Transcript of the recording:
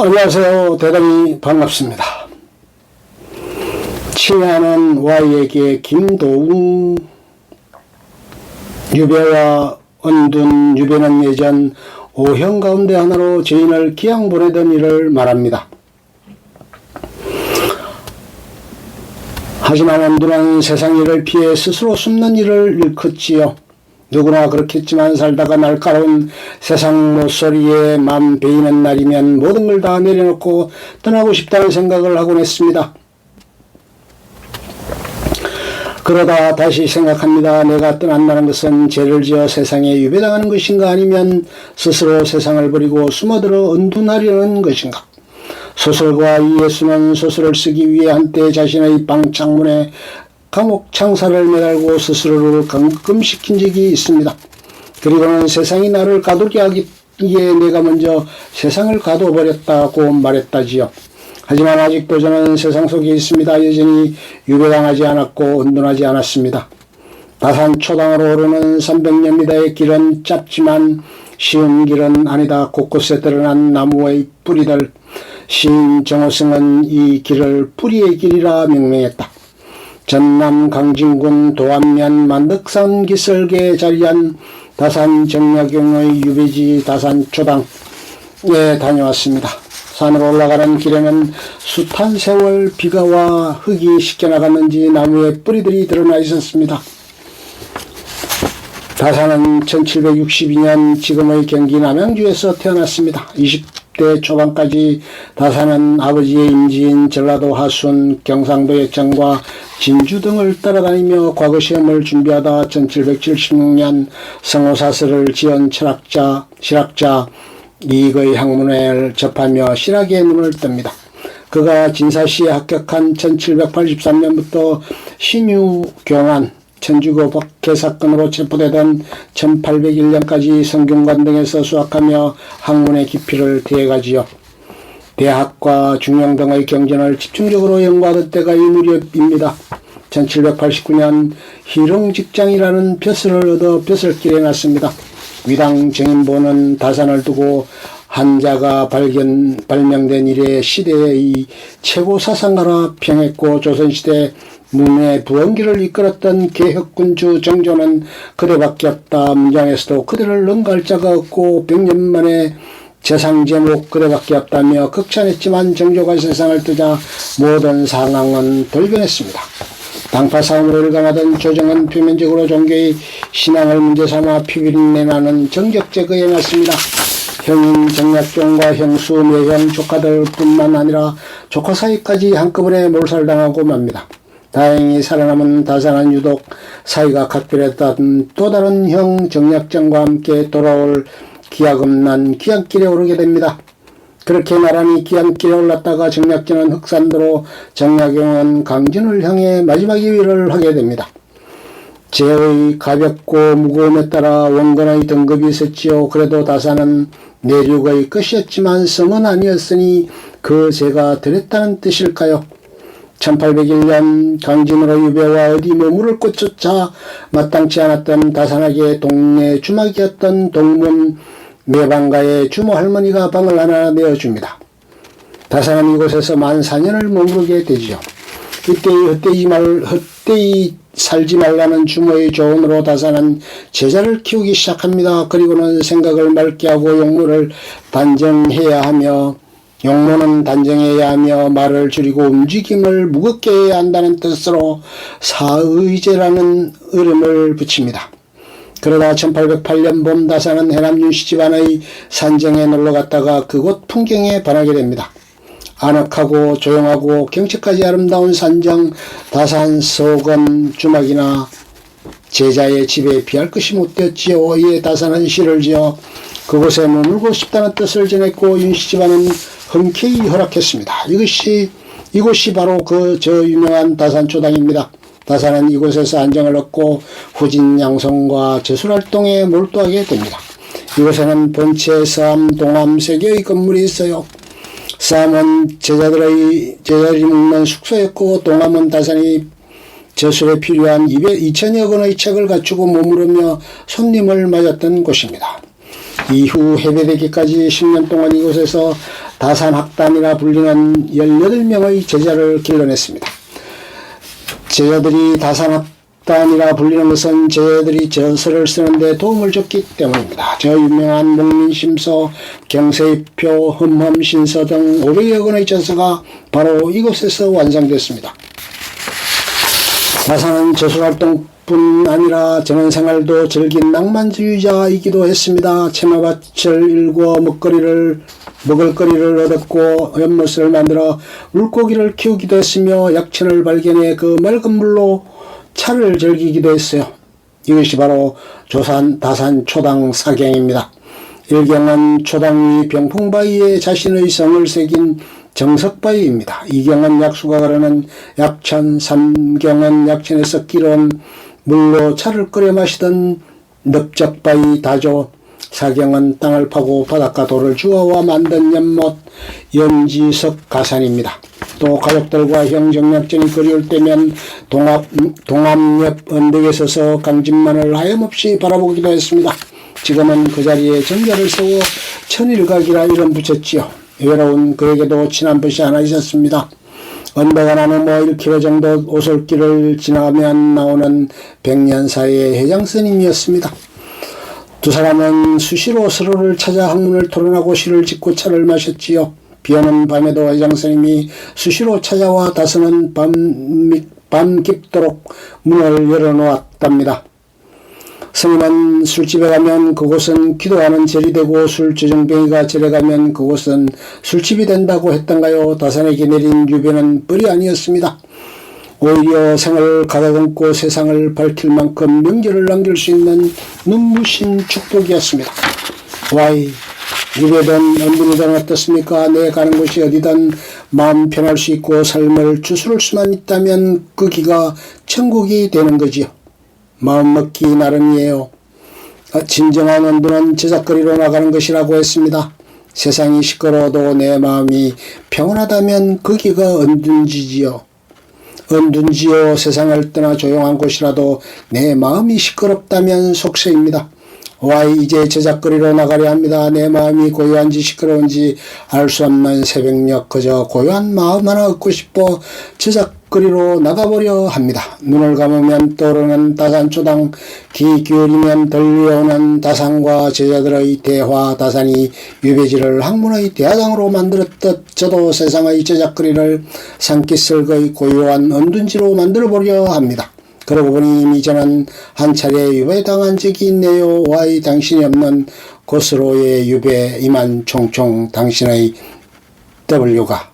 안녕하세요. 대단히 반갑습니다. 친애하는 Y에게 김도웅 유배와 언둔 유배는 예전 오형 가운데 하나로 죄인을 기양 보내던 일을 말합니다. 하지만 언둔은 세상 일을 피해 스스로 숨는 일을 일컫지요. 누구나 그렇겠지만 살다가 날카로운 세상 모서리에 맘 베이는 날이면 모든 걸 다 내려놓고 떠나고 싶다는 생각을 하곤 했습니다. 그러다 다시 생각합니다. 내가 떠난다는 것은 죄를 지어 세상에 유배당하는 것인가 아니면 스스로 세상을 버리고 숨어들어 은둔하려는 것인가? 소설가 이예수는 소설을 쓰기 위해 한때 자신의 방 창문에 감옥 창사를 매달고 스스로를 감금시킨 적이 있습니다. 그리고는 세상이 나를 가두게 하기에 내가 먼저 세상을 가둬버렸다고 말했다지요. 하지만 아직도 저는 세상 속에 있습니다. 여전히 유배당하지 않았고 은둔하지 않았습니다. 다산 초당으로 오르는 300년 미터의 길은 짧지만 쉬운 길은 아니다. 곳곳에 드러난 나무의 뿌리들. 시인 정호승은 이 길을 뿌리의 길이라 명명했다. 전남 강진군 도안면 만덕산 기슭에 자리한 다산 정약용의 유배지 다산 초당에 다녀왔습니다. 산으로 올라가는 길에는 숱한 세월 비가 와 흙이 씻겨나갔는지 나무에 뿌리들이 드러나 있었습니다. 다산은 1762년 지금의 경기 남양주에서 태어났습니다. 20 대 초반까지 다산은 아버지의 임지인 전라도 하순, 경상도 예천과 진주 등을 따라다니며 과거 시험을 준비하다 1776년 성호사설을 지은 철학자, 실학자 이익의 학문을 접하며 실학에 눈을 뜹니다. 그가 진사시에 합격한 1783년부터 신유교환, 천주교 박해 사건으로 체포되던 1801년까지 성균관 등에서 수학하며 학문의 깊이를 대가지요. 대학과 중용 등의 경전을 집중적으로 연구하던 때가 이 무렵입니다. 1789년 희롱직장이라는 벼슬을 얻어 벼슬길에 났습니다. 위당 정인보는 다산을 두고 한자가 발견, 발명된 이래 시대의 최고 사상가라 평했고 조선시대 문의 부원기를 이끌었던 개혁군주 정조는 그대밖에 없다. 문장에서도 그대를 능가할 자가 없고 백년 만에 재상 제목 그대밖에 없다며 극찬했지만 정조가 세상을 뜨자 모든 상황은 돌변했습니다. 당파 싸움으로 일관하던 조정은 표면적으로 종교의 신앙을 문제 삼아 피비린내 나는 정적 제거에 났습니다. 형인 정약종과 형수, 매형, 조카들 뿐만 아니라 조카 사이까지 한꺼번에 몰살당하고 맙니다. 다행히 살아남은 다산은 유독 사이가 각별했던 또 다른 형 정약정과 함께 돌아올 기약음난 기안길에 오르게 됩니다. 그렇게 나란히 기안길에 올랐다가 정약진은 흑산도로 정약용은 강진을 향해 마지막 이위를 하게 됩니다. 제의 가볍고 무거움에 따라 원건의 등급이 있었지요. 그래도 다산은 내륙의 끝이었지만 성은 아니었으니 그 죄가 덜했다는 뜻일까요? 1801년 강진으로 유배와 어디 머무를 곳조차 마땅치 않았던 다산에게 동네 주막이었던 동문 매방가의 주모 할머니가 방을 하나 내어줍니다. 다산은 이곳에서 만 4년을 머무르게 되지요. 이때의 헛되이 말, 헛되이 살지 말라는 주모의 조언으로 다산은 제자를 키우기 시작합니다. 그리고는 생각을 맑게 하고 용모를 단정해야 하며 용모는 단정해야 하며 말을 줄이고 움직임을 무겁게 해야 한다는 뜻으로 사의제라는 이름을 붙입니다. 그러다 1808년 봄 다산은 해남 윤 씨 집안의 산정에 놀러 갔다가 그곳 풍경에 반하게 됩니다. 아늑하고 조용하고 경치까지 아름다운 산정 다산 속은 주막이나 제자의 집에 비할 것이 못되었지요. 이에 다산은 시를 지어 그곳에 머물고 싶다는 뜻을 전했고 윤씨 집안은 흔쾌히 허락했습니다. 이것이 이곳이 바로 그 저 유명한 다산초당입니다. 다산은 이곳에서 안정을 얻고 후진 양성과 제술 활동에 몰두하게 됩니다. 이곳에는 본체, 섬, 동암 세 개의 건물이 있어요. 섬은 제자들의 제자들이 묵는 숙소였고 동암은 다산이 저술에 필요한 2천여 권의 책을 갖추고 머무르며 손님을 맞았던 곳입니다. 이후 해배되기까지 10년 동안 이곳에서 다산학단이라 불리는 18명의 제자를 길러냈습니다. 제자들이 다산학단이라 불리는 것은 제자들이 저서를 쓰는데 도움을 줬기 때문입니다. 저 유명한 목민심서, 경세표, 흠험신서 등 500여 권의 저서가 바로 이곳에서 완성됐습니다. 다산은 저술활동 뿐 아니라 전원생활도 즐긴 낭만주의자이기도 했습니다. 채마밭을 일구어 먹거리를 먹을거리를 얻었고 연못을 만들어 물고기를 키우기도 했으며 약천을 발견해 그 맑은 물로 차를 즐기기도 했어요. 이것이 바로 조산 다산 초당 사경입니다. 일경은 초당 위 병풍바위에 자신의 성을 새긴 정석바위입니다. 이경은 약수가 가르는 약천, 삼경은 약천에서 끼러온 물로 차를 끓여 마시던 넓적바위 다조, 사경은 땅을 파고 바닷가 돌을 주워와 만든 연못, 염지석 가산입니다. 또 가족들과 형정약전이 그리울 때면 동합, 동합옆 언덕에 서서 강진만을 하염없이 바라보기도 했습니다. 지금은 그 자리에 정자를 세워 천일각이라 이름 붙였지요. 외로운 그에게도 친한 분이 하나 있었습니다. 언덕 하나는 뭐 1km 정도 오솔길을 지나가면 나오는 백년사의 회장 스님이었습니다. 두 사람은 수시로 서로를 찾아 학문을 토론하고 시를 짓고 차를 마셨지요. 비오는 밤에도 회장 스님이 수시로 찾아와 다스는 밤, 밤 깊도록 문을 열어놓았답니다. 스님은 술집에 가면 그곳은 기도하는 절이 되고 술주정뱅이가 절에 가면 그곳은 술집이 된다고 했던가요? 다산에게 내린 유배는 뻘이 아니었습니다. 오히려 생을 가다듬고 세상을 밝힐 만큼 명제를 남길 수 있는 눈부신 축복이었습니다. 와이 유배든 언분이든 어떻습니까? 내 가는 곳이 어디든 마음 편할 수 있고 삶을 주스를 수만 있다면 그 기가 천국이 되는 거지요. 마음 먹기 나름이에요. 아, 진정한 원두는 제작거리로 나가는 것이라고 했습니다. 세상이 시끄러워도 내 마음이 평온하다면 그 기가 언둔지지요. 언둔지요 세상을 떠나 조용한 곳이라도 내 마음이 시끄럽다면 속세입니다. 와이 이제 제작거리로 나가려 합니다. 내 마음이 고요한지 시끄러운지 알 수 없는 새벽녘 그저 고요한 마음 하나 얻고 싶어 제작거리로 나가보려 합니다. 눈을 감으면 떠오르는 다산초당 귀 기울이면 들려오는 다산과 제자들의 대화 다산이 유배지를 학문의 대화장으로 만들었듯 저도 세상의 제작거리를 산기슭의 고요한 언둔지로 만들어보려 합니다. 그러고 보니 이미 저는 한 차례 유배당한 적이 있네요. 와이 당신이 없는 곳으로의 유배 이만 총총 당신의 W가